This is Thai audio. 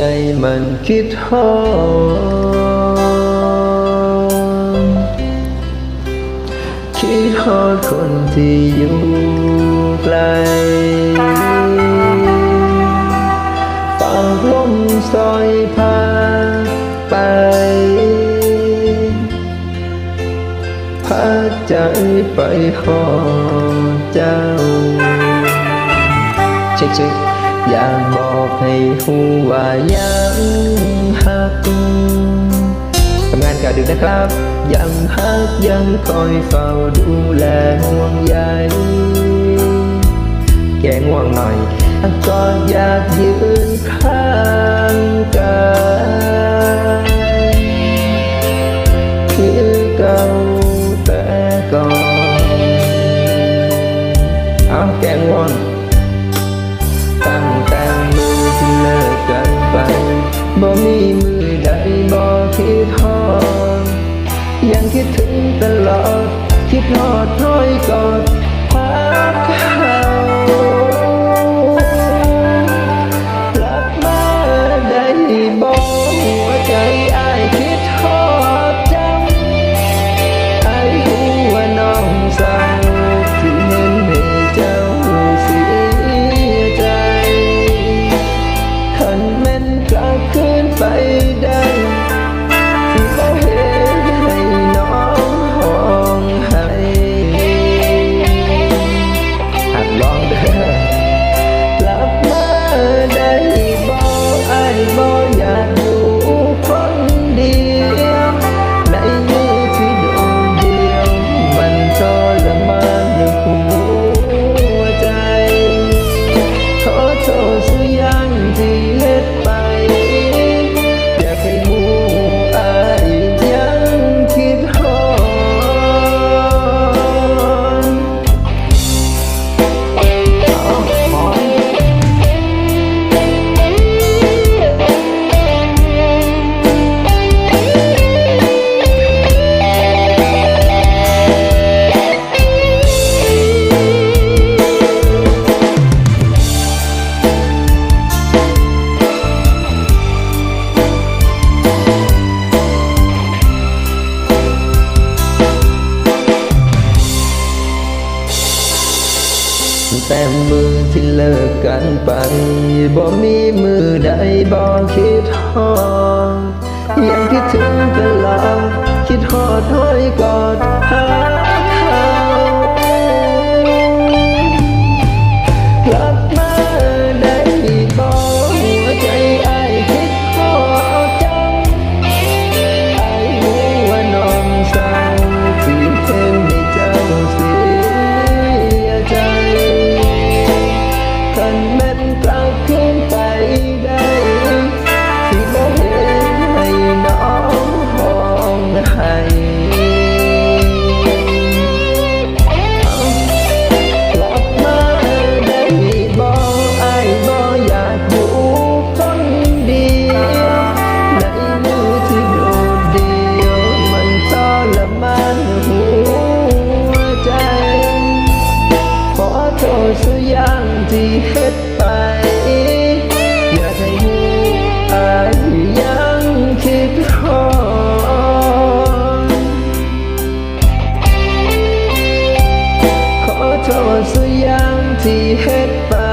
ใจมันคิดฮอดคิดฮอดคนที่อยู่ไกลฝากลมซอยพาไป พาใจไปหอเจ้าเช็คเช็คอยากบอกให้ ว่ายังหักทำงานกะดึกนะครับ ยังหักยังคอยเฝ้าดูแลห่วงใยแกง่วงหน่อยก็อยากยืนข้างกัน คิดทอดน้อยกอด แต่มือที่เลิกกันไป บ่มีมือใดบ่คิดฮอดยังคิดถึงตลอดคิดฮอดห้อยกอด โทษสยังที่เฮ็ดไป